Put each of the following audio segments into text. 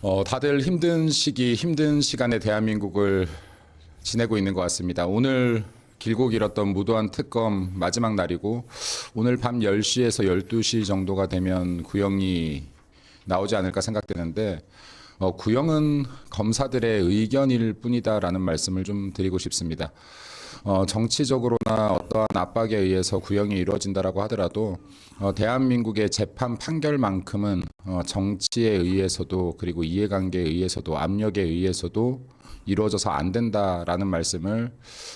어, 다들 힘든 시기, 힘든 시간에 대한민국을 지내고 있는 것 같습니다. 오늘 길고 길었던 무도한 특검 마지막 날이고 오늘 밤 10시에서 12시 정도가 되면 구형이 나오지 않을까 생각되는데 어, 구형은 검사들의 의견일 뿐이다라는 말씀을 좀 드리고 싶습니다. 어, 정치적으로나 어떠한 압박에 의해서 구형이 이루어진다라고 하더라도 어, 대한민국의 재판 판결만큼은 어, 정치에 의해서도 그리고 이해관계에 의해서도 압력에 의해서도 이루어져서 안 된다라는 말씀을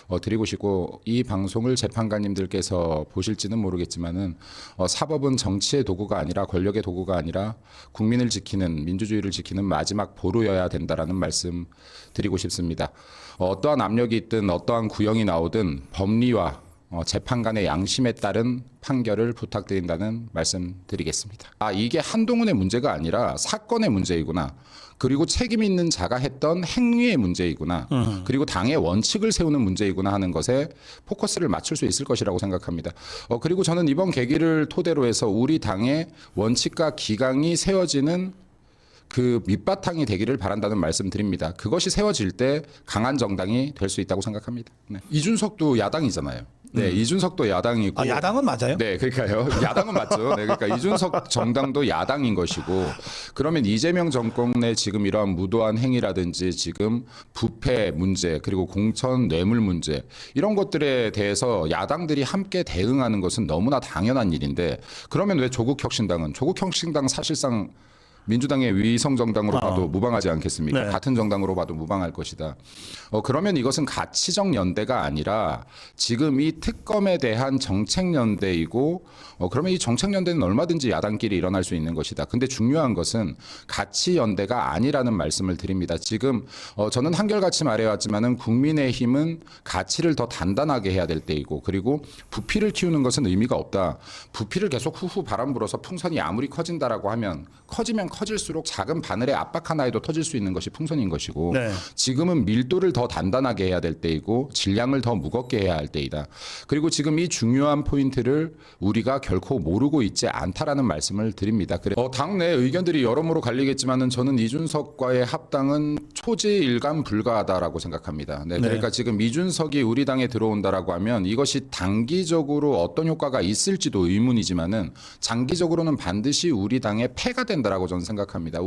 어, 드리고 싶고 이 방송을 재판관님들께서 보실지는 모르겠지만은 어, 사법은 정치의 도구가 아니라 권력의 도구가 아니라 국민을 지키는 민주주의를 지키는 마지막 보루여야 된다라는 말씀 드리고 싶습니다. 어, 어떠한 압력이 있든 어떠한 구형이 나오든 법리와 어, 재판관의 양심에 따른 판결을 부탁드린다는 말씀 드리겠습니다. 아, 이게 한동훈의 문제가 아니라 사건의 문제이구나. 그리고 책임 있는 자가 했던 행위의 문제이구나. 그리고 당의 원칙을 세우는 문제이구나 하는 것에 포커스를 맞출 수 있을 것이라고 생각합니다. 어, 그리고 저는 이번 계기를 토대로 해서 우리 당의 원칙과 기강이 세워지는 그 밑바탕이 되기를 바란다는 말씀 드립니다. 그것이 세워질 때 강한 정당이 될 수 있다고 생각합니다. 네. 이준석도 야당이잖아요. 네, 이준석도 야당이고. 아, 야당은 맞아요? 네, 그러니까요. 야당은 맞죠. 네, 그러니까 이준석 정당도 야당인 것이고, 그러면 이재명 정권의 지금 이러한 무도한 행위라든지 지금 부패 문제 그리고 공천 뇌물 문제 이런 것들에 대해서 야당들이 함께 대응하는 것은 너무나 당연한 일인데, 그러면 왜 조국 혁신당은 조국 혁신당 사실상 민주당의 위성 정당으로 봐도 무방하지 않겠습니까? 네. 같은 정당으로 봐도 무방할 것이다. 어, 그러면 이것은 가치적 연대가 아니라 지금 이 특검에 대한 정책 연대이고 어, 그러면 이 정책 연대는 얼마든지 야당끼리 일어날 수 있는 것이다. 근데 중요한 것은 가치 연대가 아니라는 말씀을 드립니다. 지금 어, 저는 한결같이 말해왔지만은 국민의힘은 가치를 더 단단하게 해야 될 때이고 그리고 부피를 키우는 것은 의미가 없다. 부피를 계속 후후 바람 불어서 풍선이 아무리 커진다라고 하면 커지면 커질수록 작은 바늘의 압박 하나에도 터질 수 있는 것이 풍선인 것이고 네. 지금은 밀도를 더 단단하게 해야 될 때이고 질량을 더 무겁게 해야 할 때이다. 그리고 지금 이 중요한 포인트를 우리가 결코 모르고 있지 않다라는 말씀을 드립니다. 그래 어, 당내 의견들이 여러모로 갈리겠지만은 저는 이준석과의 합당은 초지일간 불가하다라고 생각합니다. 네, 네. 그러니까 지금 이준석이 우리 당에 들어온다라고 하면 이것이 단기적으로 어떤 효과가 있을지도 의문이지만은 장기적으로는 반드시 우리 당의 폐가 된다라고 저는 생각합니다.